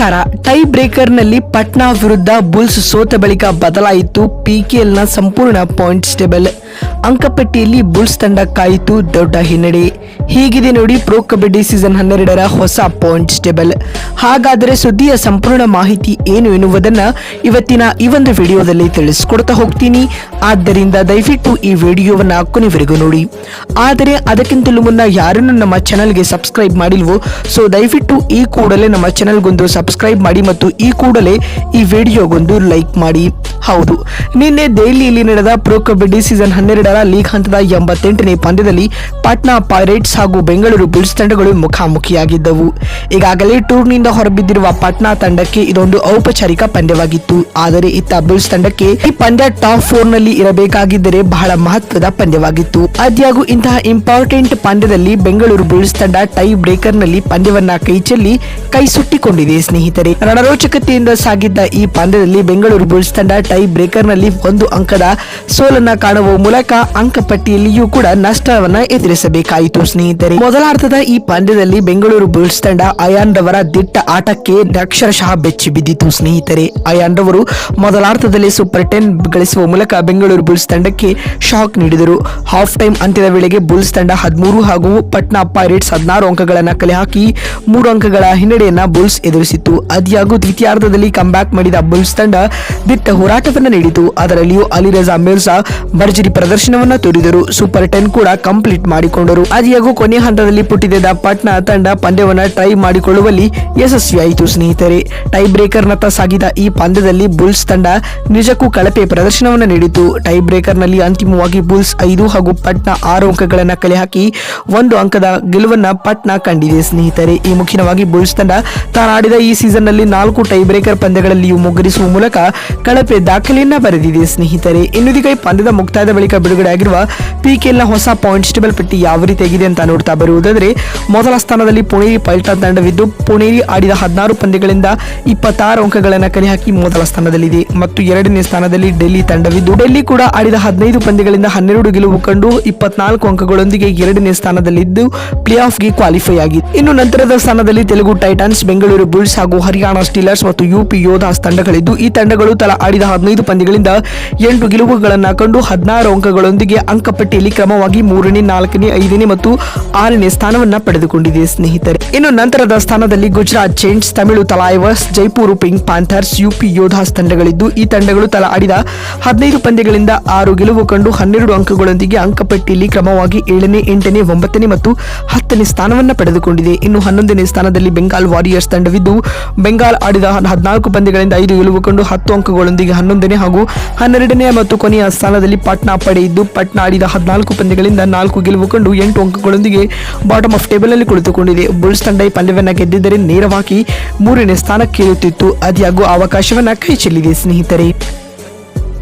ನಮಸ್ಕಾರ ಟೈ ಬ್ರೇಕರ್ನಲ್ಲಿ ಪಟ್ನಾ ವಿರುದ್ಧ ಬುಲ್ಸ್ ಸೋತ ಬಳಿಕ ಬದಲಾಯಿತು. ಪಿಕೆಎಲ್ನ ಸಂಪೂರ್ಣ ಪಾಯಿಂಟ್ಸ್ ಟೇಬಲ್. ಅಂಕಪಟ್ಟಿಯಲ್ಲಿ ಬುಲ್ಸ್ ತಂಡ ಕಾಯಿತು, ದೊಡ್ಡ ಹಿನ್ನಡೆ. ಹೀಗಿದೆ ನೋಡಿ ಪ್ರೊ ಕಬಡ್ಡಿ ಸೀಸನ್ ಹನ್ನೆರಡರ ಹೊಸ ಪಾಯಿಂಟ್ಸ್ ಟೇಬಲ್. ಹಾಗಾದರೆ ಸುದ್ದಿಯ ಸಂಪೂರ್ಣ ಮಾಹಿತಿ ಏನು ಎನ್ನುವುದನ್ನು ಇವತ್ತಿನ ಈ ಒಂದು ವಿಡಿಯೋದಲ್ಲಿ ತಿಳಿಸ್ಕೊಡ್ತಾ ಹೋಗ್ತೀನಿ. ಆದ್ದರಿಂದ ದಯವಿಟ್ಟು ಈ ವಿಡಿಯೋವನ್ನು ಕೊನೆವರೆಗೂ ನೋಡಿ. ಆದರೆ ಅದಕ್ಕಿಂತಲೂ ಮುನ್ನ ಯಾರನ್ನು ನಮ್ಮ ಚಾನಲ್ಗೆ ಸಬ್ಸ್ಕ್ರೈಬ್ ಮಾಡಿಲ್ವೋ, ಸೊ ದಯವಿಟ್ಟು ಈ ಕೂಡಲೇ ನಮ್ಮ ಚಾನಲ್ಗೊಂದು ಸಬ್ಸ್ಕ್ರೈಬ್ ಮಾಡಿ ಮತ್ತು ಈ ಕೂಡಲೇ ಈ ವಿಡಿಯೋಗೊಂದು ಲೈಕ್ ಮಾಡಿ. ಹೌದು, ನಿನ್ನೆ ದೆಹಲಿಯಲ್ಲಿ ನಡೆದ ಪ್ರೊ ಕಬಡ್ಡಿ ಸೀಸನ್ ಹನ್ನೆರಡರ ಲೀಗ್ ಹಂತದ ಎಂಬತ್ತೆಂಟನೇ ಪಂದ್ಯದಲ್ಲಿ ಪಾಟ್ನಾ ಪೈರೇಟ್ಸ್ ಹಾಗೂ ಬೆಂಗಳೂರು ಬುಲ್ಸ್ ತಂಡಗಳು ಮುಖಾಮುಖಿಯಾಗಿದ್ದವು. ಈಗಾಗಲೇ ಟೂರ್ನಿಯಿಂದ ಹೊರಬಿದ್ದಿರುವ ಪಾಟ್ನಾ ತಂಡಕ್ಕೆ ಇದೊಂದು ಔಪಚಾರಿಕ ಪಂದ್ಯವಾಗಿತ್ತು. ಆದರೆ ಇತ್ತ ಬುಲ್ಸ್ ತಂಡಕ್ಕೆ ಈ ಪಂದ್ಯ ಟಾಪ್ ಫೋರ್ನಲ್ಲಿ ಇರಬೇಕಾಗಿದ್ದರೆ ಬಹಳ ಮಹತ್ವದ ಪಂದ್ಯವಾಗಿತ್ತು. ಆದ್ಯಾಗೂ ಇಂತಹ ಇಂಪಾರ್ಟೆಂಟ್ ಪಂದ್ಯದಲ್ಲಿ ಬೆಂಗಳೂರು ಬುಲ್ಸ್ ತಂಡ ಟೈ ಬ್ರೇಕರ್ನಲ್ಲಿ ಪಂದ್ಯವನ್ನ ಕೈಚೆಲ್ಲಿ ಕೈ ಸುಟ್ಟಿಕೊಂಡಿದೆ ಸ್ನೇಹಿತರೆ. ರಣರೋಚಕತೆಯಿಂದ ಸಾಗಿದ್ದ ಈ ಪಂದ್ಯದಲ್ಲಿ ಬೆಂಗಳೂರು ಬುಲ್ಸ್ ತಂಡ ಟೈ ಬ್ರೇಕರ್ನಲ್ಲಿ ಒಂದು ಅಂಕದ ಸೋಲನ್ನ ಕಾಣುವ ಮೂಲಕ ಅಂಕಪಟ್ಟಿಯಲ್ಲಿಯೂ ಕೂಡ ನಷ್ಟವನ್ನ ಎದುರಿಸಬೇಕಾಯಿತು, ಸ್ನೇಹಿತರೆ. ಮೊದಲಾರ್ಧದ ಈ ಪಂದ್ಯದಲ್ಲಿ ಬೆಂಗಳೂರು ಬುಲ್ಸ್ ತಂಡ ಅಯಾನ್ ರವರ ದಿಟ್ಟ ಆಟಕ್ಕೆ ಅಕ್ಷರಶಃ ಬೆಚ್ಚಿ ಬಿದ್ದಿತು, ಸ್ನೇಹಿತರೆ. ಅಯಾನ್ ರವರು ಮೊದಲಾರ್ಧದಲ್ಲಿ ಸೂಪರ್ ಟೆನ್ ಗಳಿಸುವ ಮೂಲಕ ಬೆಂಗಳೂರು ಬುಲ್ಸ್ ತಂಡಕ್ಕೆ ಶಾಕ್ ನೀಡಿದರು. ಹಾಫ್ ಟೈಮ್ ಅಂತ್ಯದ ವೇಳೆಗೆ ಬುಲ್ಸ್ ತಂಡ ಹದಿಮೂರು ಹಾಗೂ ಪಟ್ನಾ ಪೈರೇಟ್ಸ್ ಹದಿನಾರು ಅಂಕಗಳನ್ನ ಕಲೆ ಹಾಕಿ ಮೂರು ಅಂಕಗಳ ಹಿನ್ನಡೆಯನ್ನ ಬುಲ್ಸ್ ಎದುರಿಸಿತು ಅದಿಯಾಗೂ ದ್ವಿತೀಯಾರ್ಧದಲ್ಲಿ ಕಂಬ್ಯಾಕ್ ಮಾಡಿದ ಬುಲ್ಸ್ ತಂಡ ದಿಟ್ಟ ಹೋರಾಟವನ್ನ ನೀಡಿತು. ಅದರಲ್ಲಿಯೂ ಅಲಿರಜಾ ಮಿರ್ಜಾ ಭರ್ಜರಿ ಪ್ರದರ್ಶನವನ್ನ ತೋರಿದರು. ಸೂಪರ್ ಟೆನ್ ಕೂಡ ಕಂಪ್ಲೀಟ್ ಮಾಡಿಕೊಂಡರು. ಆದಿಯಾಗೂ ಕೊನೆಯ ಹಂತದಲ್ಲಿ ಪುಟ್ಟಿದ್ದ ಪಟ್ನಾ ತಂಡ ಪಂದ್ಯವನ್ನ ಟ್ರೈ ಮಾಡಿಕೊಳ್ಳುವಲ್ಲಿ ಯಶಸ್ವಿಯಾಯಿತು, ಸ್ನೇಹಿತರೆ. ಟೈ ಬ್ರೇಕರ್ನತ್ತ ಸಾಗಿದ ಈ ಪಂದ್ಯದಲ್ಲಿ ಬುಲ್ಸ್ ತಂಡ ನಿಜಕ್ಕೂ ಕಳಪೆ ಪ್ರದರ್ಶನವನ್ನು ನೀಡಿತು ಟೈ ಬ್ರೇಕರ್ನಲ್ಲಿ ಅಂತಿಮವಾಗಿ ಬುಲ್ಸ್ ಐದು ಹಾಗೂ ಪಟ್ನಾ ಆರು ಅಂಕಗಳನ್ನ ಕಲೆ ಹಾಕಿ ಒಂದು ಅಂಕದ ಗೆಲುವನ್ನ ಪಟ್ನಾ ಕಂಡಿದೆ, ಸ್ನೇಹಿತರೆ. ಈ ಮುಖ್ಯವಾಗಿ ಬುಲ್ಸ್ ತಂಡ ತಾನಾಡಿದ ಈ ಸೀಸನ್ನಲ್ಲಿ ನಾಲ್ಕು ಟೈ ಬ್ರೇಕರ್ ಪಂದ್ಯಗಳಲ್ಲಿಯೂ ಮುಗ್ಗರಿಸುವ ಮೂಲಕ ಕಳಪೆ ದಾಖಲೆಯನ್ನ ಬರೆದಿದೆ, ಸ್ನೇಹಿತರೆ. ಇನ್ನುದೀಗ ಪಂದ್ಯದ ಮುಕ್ತಾಯದ ಬಳಿಕ ಬಿಡುಗಡೆ ಆಗಿರುವ ನ ಹೊಸ ಪಾಯಿಂಟ್ಸ್ ಟೇಬಲ್ ಪಟ್ಟಿ ಯಾವ ರೀತಿ ಆಗಿದೆ ಅಂತ ನೋಡ್ತಾ ಬರುವುದಾದರೆ, ಮೊದಲ ಸ್ಥಾನದಲ್ಲಿ ಪುಣೇರಿ ಪೈಲ್ಟಾ ತಂಡವಿದ್ದು, ಪುಣೇರಿ ಆಡಿದ ಹದಿನಾರು ಪಂದ್ಯಗಳಿಂದ ಇಪ್ಪತ್ತಾರು ಅಂಕಗಳನ್ನು ಕಲೆ ಹಾಕಿ ಮೊದಲ ಸ್ಥಾನದಲ್ಲಿದೆ. ಮತ್ತು ಎರಡನೇ ಸ್ಥಾನದಲ್ಲಿ ಡೆಲ್ಲಿ ತಂಡವಿದ್ದು, ಡೆಲ್ಲಿ ಕೂಡ ಆಡಿದ ಹದಿನೈದು ಪಂದ್ಯಗಳಿಂದ ಹನ್ನೆರಡು ಗೆಲುವು ಕಂಡು ಇಪ್ಪತ್ನಾಲ್ಕು ಅಂಕಗಳೊಂದಿಗೆ ಎರಡನೇ ಸ್ಥಾನದಲ್ಲಿದ್ದು ಪ್ಲೇ ಆಫ್ಗೆ ಕ್ವಾಲಿಫೈ ಆಗಿದೆ ಇನ್ನು ನಂತರದ ಸ್ಥಾನದಲ್ಲಿ ತೆಲುಗು ಟೈಟನ್ಸ್ ಬೆಂಗಳೂರು ಬುಲ್ಸ್ ಹಾಗೂ ಹರಿಯಾಣ ಸ್ಟೀಲರ್ಸ್ ಮತ್ತು ಯುಪಿ ಯೋಧಾಸ್ ತಂಡಗಳಿದ್ದು, ಈ ತಂಡಗಳು ತಲಾ ಆಡಿದ ಹದಿನೈದು ಪಂದ್ಯಗಳಿಂದ ಎಂಟು ಗೆಲುವುಗಳನ್ನು ಕಂಡು ಹದಿನಾರು ಅಂಕಗಳೊಂದಿಗೆ ಅಂಕಪಟ್ಟಿಯಲ್ಲಿ ಕ್ರಮವಾಗಿ ಮೂರನೇ, ನಾಲ್ಕನೇ, ಐದನೇ ಮತ್ತು ಆರನೇ ಸ್ಥಾನವನ್ನ ಪಡೆದುಕೊಂಡಿದೆ ಸ್ನೇಹಿತರೆ. ಇನ್ನು ನಂತರದ ಸ್ಥಾನದಲ್ಲಿ Gujarat giants, Tamil Thalaivas Jaipur, pink panthers, UP, Yoddhas ತಂಡಗಳಿದ್ದು, ಈ ತಂಡಗಳು ತಲಾ ಆಡಿದ ಹದಿನೈದು ಪಂದ್ಯಗಳಿಂದ ಆರು ಗೆಲುವು ಕಂಡು ಹನ್ನೆರಡು ಅಂಕಗಳೊಂದಿಗೆ ಅಂಕಪಟ್ಟಿಯಲ್ಲಿ ಕ್ರಮವಾಗಿ ಏಳನೇ, ಎಂಟನೇ, ಒಂಬತ್ತನೇ ಮತ್ತು ಹತ್ತನೇ ಸ್ಥಾನವನ್ನ ಪಡೆದುಕೊಂಡಿದೆ. ಇನ್ನು ಹನ್ನೊಂದನೇ ಸ್ಥಾನದಲ್ಲಿ ಬೆಂಗಾಲ್ ವಾರಿಯರ್ಸ್ ತಂಡವಿದ್ದು, ಬೆಂಗಾಲ್ ಆಡಿದ ಹದಿನಾಲ್ಕು ಪಂದ್ಯಗಳಿಂದ ಐದು ಗೆಲುವು ಕಂಡು ಹತ್ತು ಅಂಕಗಳೊಂದಿಗೆ ಹನ್ನೊಂದನೇ ಹಾಗೂ ಹನ್ನೆರಡನೇ ಮತ್ತು ಕೊನೆಯ ಸ್ಥಾನದಲ್ಲಿ ಪಾಟ್ನಾ ಪಡೆ ಇದ್ದು ಪಟ್ನಾ ಆಡಿದ ಹದಿನಾಲ್ಕು ಪಂದ್ಯಗಳಿಂದ ನಾಲ್ಕು ಗೆಲುವು ಕಂಡು ಎಂಟು ಅಂಕಗಳೊಂದಿಗೆ ಬಾಟಮ್ ಆಫ್ ಟೇಬಲ್ನಲ್ಲಿ ಕುಳಿತುಕೊಂಡಿದೆ. ಬುಲ್ಸ್ ತಂಡ ಈ ಪಂದ್ಯವನ್ನು ಗೆದ್ದಿದ್ದರೆ ನೇರವಾಗಿ ಮೂರನೇ ಸ್ಥಾನಕ್ಕೇರುತ್ತಿತ್ತು. ಅದ್ಯಾಗೂ ಅವಕಾಶವನ್ನ ಕೈ ಚೆಲ್ಲಿದೆ ಸ್ನೇಹಿತರೆ.